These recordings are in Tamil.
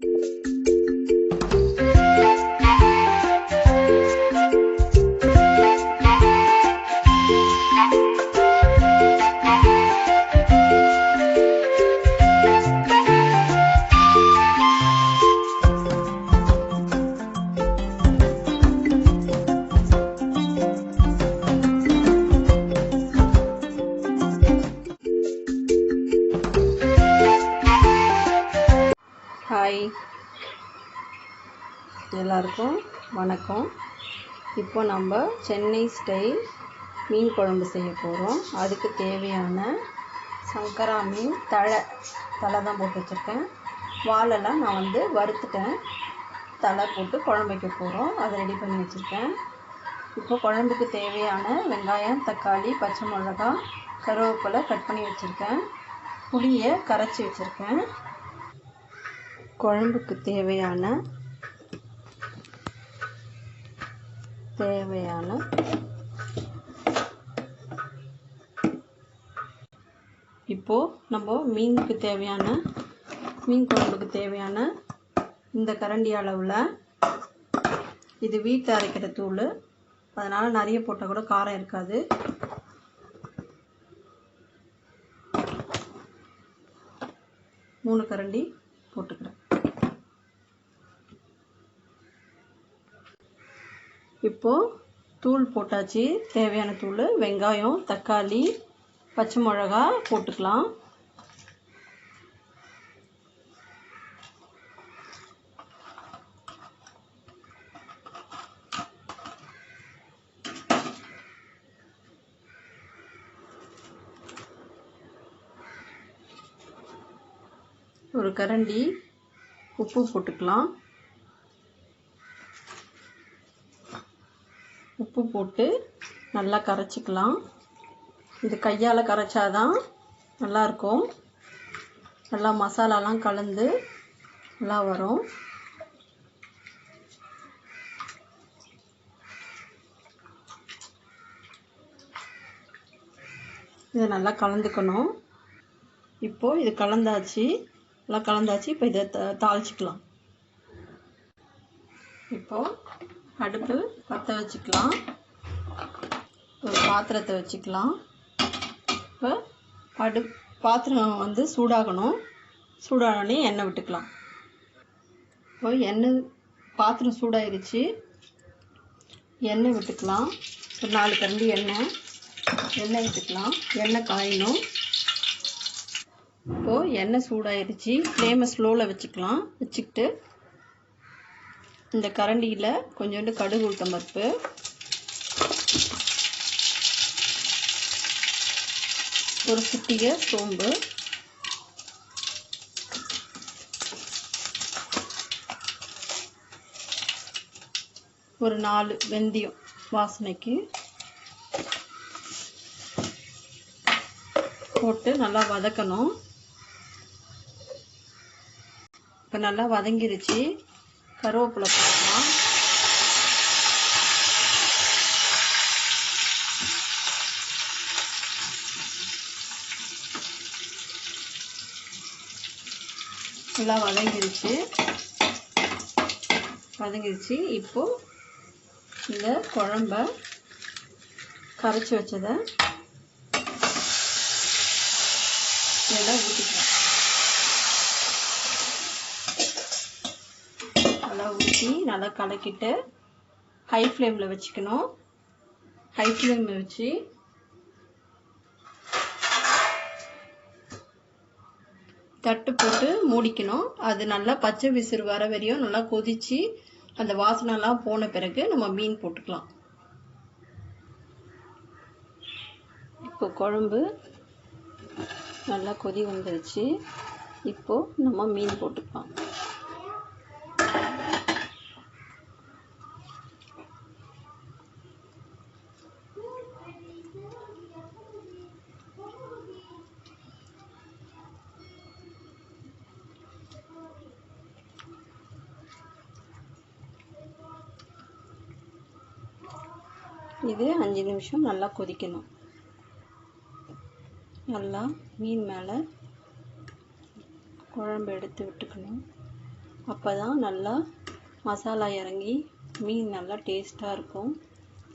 you hi. எல்லாருக்கும் வணக்கம். இப்போ நம்ம சென்னை ஸ்டைல் மீன் குழம்பு செய்ய போகிறோம் அதுக்கு தேவையான சங்கரா மீன் தழை. தலை தான் போட்டு வச்சுருக்கேன். வாலெல்லாம் நான் வந்து வறுத்துட்டேன். தலை போட்டு குழம்பு வைக்க போகிறோம் அதை ரெடி பண்ணி வச்சுருக்கேன். இப்போ குழம்புக்கு தேவையான வெங்காயம் தக்காளி பச்சை மிளகாய் கருவேப்பிலை கட் பண்ணி வச்சுருக்கேன். புளியை கரைச்சி வச்சுருக்கேன். குழம்புக்கு தேவையான தேவையான இப்போது நம்ம மீனுக்கு தேவையான மீன் குழம்புக்கு தேவையான இந்த கரண்டி அளவில் இது வீட்டில் அரைக்கிற தூள். அதனால் நிறைய போட்டால் கூட காரம் இருக்காது. மூணு கரண்டி போட்டுக்கிறேன். இப்போது தூள் போட்டாச்சு. தேவையான தூள் வெங்காயம் தக்காளி பச்சை மிளகா போட்டுக்கலாம். ஒரு கரண்டி உப்பு போட்டுக்கலாம். உப்பு போட்டு நல்லா கரைச்சிக்கலாம். இது கையால் கரைச்சாதான் நல்லாயிருக்கும். நல்லா மசாலாலாம் கலந்து நல்லா வரும். இதை நல்லா கலந்துக்கணும். இப்போது இது கலந்தாச்சு நல்லா கலந்தாச்சு இப்போ இதை த தாளிச்சிக்கலாம். இப்போது அடுப்பு பற்ற வச்சுக்கலாம். ஒரு பாத்திரத்தை வச்சுக்கலாம். இப்போ அடு பாத்திரம் வந்து சூடாகணும். சூடானே எண்ணெய் விட்டுக்கலாம். இப்போ எண்ணெய் பாத்திரம் சூடாயிருச்சு. எண்ணெய் விட்டுக்கலாம். ஒரு நாலு கரண்டி எண்ணெய். எண்ணெய் விட்டுக்கலாம். எண்ணெய் காயணும். இப்போது எண்ணெய் சூடாயிருச்சு. ஃப்ளேமை ஸ்லோவில் வச்சுக்கலாம். வச்சுக்கிட்டு இந்த கரண்டியில் கொஞ்சோண்டு கடுகு உளுத்தம் பருப்பு ஒரு சிட்டிகை சோம்பு. ஒரு நாலு வெந்தயம் வாசனைக்கு போட்டு நல்லா வதக்கணும். இப்போ நல்லா வதங்கிருச்சு. கருவேப்பிலை போடலாம். நல்லா வதங்கிருச்சு. வதங்கிருச்சு. இப்போது இந்த குழம்ப கரைச்சி வச்சதை இதெல்லாம் ஊற்றிக்கலாம் நல்லா ஊற்றி நல்லா கலக்கிட்டு ஹை ஃப்ளேமில் வச்சுக்கணும். ஹை ஃப்ளேமில் வச்சு தட்டு போட்டு மூடிக்கணும். அது நல்லா பச்சை விசிறு வர வரையும் நல்லா கொதித்து அந்த வாசனைலாம் போன பிறகு நம்ம மீன் போட்டுக்கலாம். இப்போ குழம்பு நல்லா கொதி வந்துருச்சு. இப்போது நம்ம மீன் போட்டுக்கலாம். இது அஞ்சு நிமிஷம் நல்லா கொதிக்கணும். நல்லா மீன் மேலே குழம்பு எடுத்து விட்டுக்கணும். அப்போ தான் நல்லா மசாலா இறங்கி மீன் நல்லா டேஸ்ட்டாக இருக்கும்.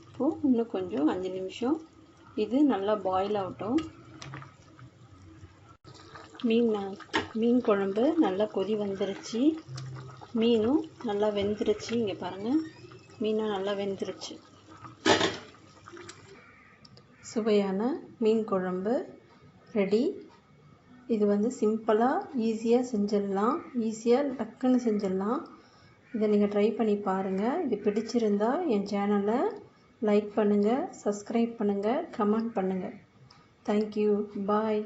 இப்போது இன்னும் கொஞ்சம் அஞ்சு நிமிஷம் இது நல்லா பாயில் ஆகட்டும். மீன் மீன் குழம்பு நல்லா கொதி வந்துருச்சு. மீனும் நல்லா வெந்துருச்சு. இங்கே பாருங்கள் மீனும் நல்லா வெந்துருச்சு. சுவையான மீன் குழம்பு ரெடி இது வந்து சிம்பிளாக ஈஸியாக செஞ்சிடலாம். ஈஸியாக டக்குன்னு செஞ்சிடலாம். இதை நீங்கள் ட்ரை பண்ணி பாருங்கள் இது பிடிச்சிருந்தா என் சேனலை லைக் பண்ணுங்கள் சப்ஸ்கிரைப் பண்ணுங்கள் கமெண்ட் பண்ணுங்கள் தேங்க்யூ பாய்